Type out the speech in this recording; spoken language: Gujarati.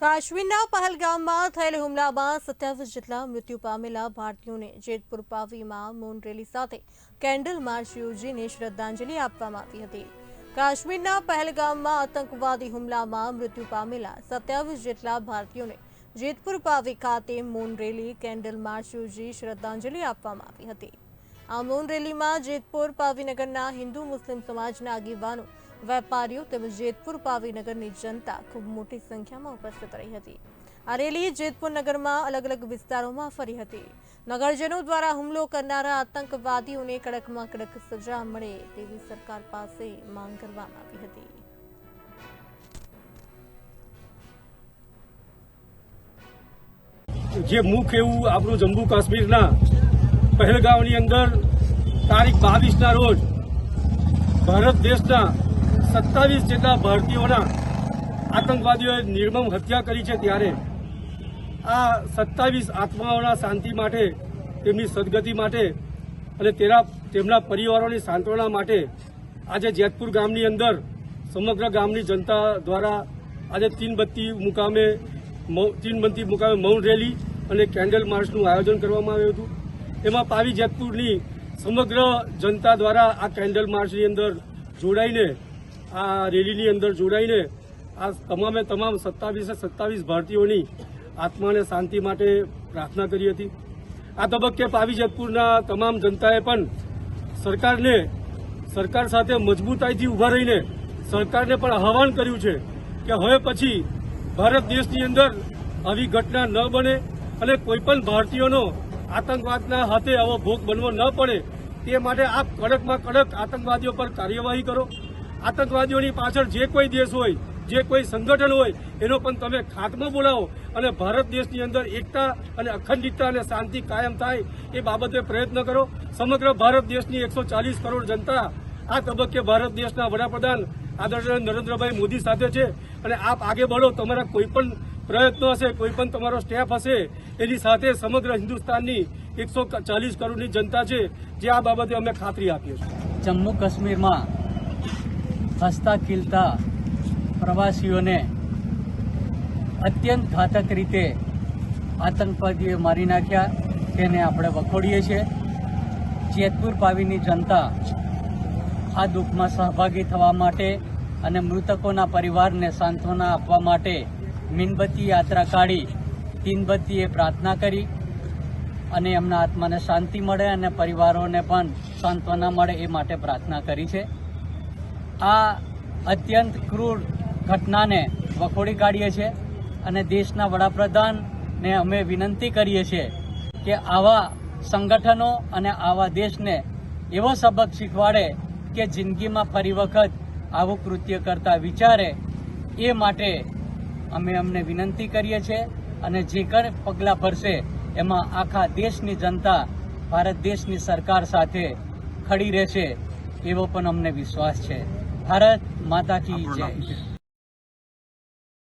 કાશ્મીરના પહલગામમાં થયેલ હુમલામાં સત્યાવીસ જેટલા મૃત્યુ પામેલા ભારતીયોને જેતપુર પાવીમાં મૌન રેલી સાથે કેન્ડલ માર્ચ યોજીને શ્રદ્ધાંજલિ આપવામાં આવી હતી. કાશ્મીરના પહલગામમાં આતંકવાદી હુમલામાં મૃત્યુ પામેલા સત્યાવીસ જેટલા ભારતીયોને જેતપુર પાવી ખાતે મૌન રેલી, કેન્ડલ માર્ચ યોજી શ્રદ્ધાંજલિ આપવામાં આવી હતી. આ મૌન રેલીમાં જેતપુર પાવીનગરના હિન્દુ મુસ્લિમ સમાજના આગેવાનો વેપારીઓ તેમજ જેતપુર પાવીનગરની જનતા ખૂબ મોટી સંખ્યામાં ઉપસ્થિત રહી હતી. આ રેલી જેતપુર નગરમાં અલગ અલગ વિસ્તારોમાં ફરી હતી. નગરજનો દ્વારા હુમલો કરનારા આતંકવાદીઓને કડકમાં કડક સજા મળે તેવી સરકાર પાસે માંગ કરવામાં આવી હતી. જે મુખ એવું આપણું જમ્મુ કાશ્મીરના પહેલગામની અંદર તારીખ બાવીસના રોજ ભારત દેશના સત્તાવીસ જેટલા ભારતીયોના આતંકવાદીઓએ નિર્મમ હત્યા કરી છે ત્યારે આ સત્તાવીસ આત્માઓના શાંતિ માટે, તેમની સદગતિ માટે અને તેના, તેમના પરિવારોની સાંત્વના માટે આજે જેતપુર ગામની અંદર સમગ્ર ગામની જનતા દ્વારા આજે તીનબત્તી મુકામે તીનબત્તી મુકામે મૌન રેલી અને કેન્ડલ માર્ચનું આયોજન કરવામાં આવ્યું હતું. એમાં પાવી જેતપુરની સમગ્ર જનતા દ્વારા આ કેન્ડલ માર્ચની અંદર જોડાઈને આ રેલીની અંદર જોડાઈને આ તમામે તમામ સત્તાવીસે સત્તાવીસ ભારતીયોની આત્માને શાંતિ માટે પ્રાર્થના કરી હતી. આ તબક્કે પાવી જેતપુરના તમામ જનતાએ પણ સરકારને, સરકાર સાથે મજબૂતાઈથી ઊભા રહીને સરકારને પણ આહવાન કર્યું છે કે હવે પછી ભારત દેશની અંદર આવી ઘટના ન બને અને કોઈપણ ભારતીયોનો આતંકવાદના હાથે આવો ભોગ બનવો ન પડે તે માટે આપ કડકમાં કડક આતંકવાદીઓ પર કાર્યવાહી કરો. આતંકવાદીઓની પાછળ જે કોઈ દેશ હોય, જે કોઈ સંગઠન હોય, એનો પણ તમે ખાતમો બોલાવો અને ભારત દેશની અંદર એકતા અને અખંડિતતા અને શાંતિ કાયમ થાય એ બાબતે પ્રયત્ન કરો. સમગ્ર ભારત દેશની એકસો કરોડ જનતા આ તબક્કે ભારત દેશના વડાપ્રધાન આદરણીય નરેન્દ્રભાઈ મોદી સાથે છે અને આપ આગે બળો, તમારા કોઈ પણ પ્રયત્નો હશે, કોઈ પણ તમારો સ્ટેપ હશે, એની સાથે સમગ્ર હિન્દુસ્તાનની એકસો કરોડની જનતા છે, જે આ બાબતે અમે ખાતરી આપીએ છીએ. જમ્મુ કાશ્મીરમાં હસતા ખીલતા પ્રવાસીઓને અત્યંત ઘાતક રીતે આતંકવાદીએ મારી નાખ્યા. તેને આપણે વખોડીએ છીએ. જેતપુર પાવીની જનતા આ દુઃખમાં સહભાગી થવા માટે અને મૃતકોના પરિવારને સાંત્વના આપવા માટે મીનબત્તી યાત્રા કાઢી તીનબત્તીએ પ્રાર્થના કરી અને એમના આત્માને શાંતિ મળે અને પરિવારોને પણ સાંત્વના મળે એ માટે પ્રાર્થના કરી છે. આ અત્યંત ક્રૂર ઘટનાને વખોડી કાઢીએ છીએ અને દેશના વડાપ્રધાનને અમે વિનંતી કરીએ છીએ કે આવા સંગઠનો અને આવા દેશને એવો સબક શીખવાડે કે જિંદગીમાં ફરી વખત આવું કૃત્ય કરતા વિચારે એ માટે અમે અમને વિનંતી કરીએ છીએ અને જે કંઈ પગલાં ભરશે એમાં આખા દેશની જનતા, ભારત દેશની સરકાર સાથે ખડી રહેશે એવો પણ અમને વિશ્વાસ છે. ભારત માતા કી જય.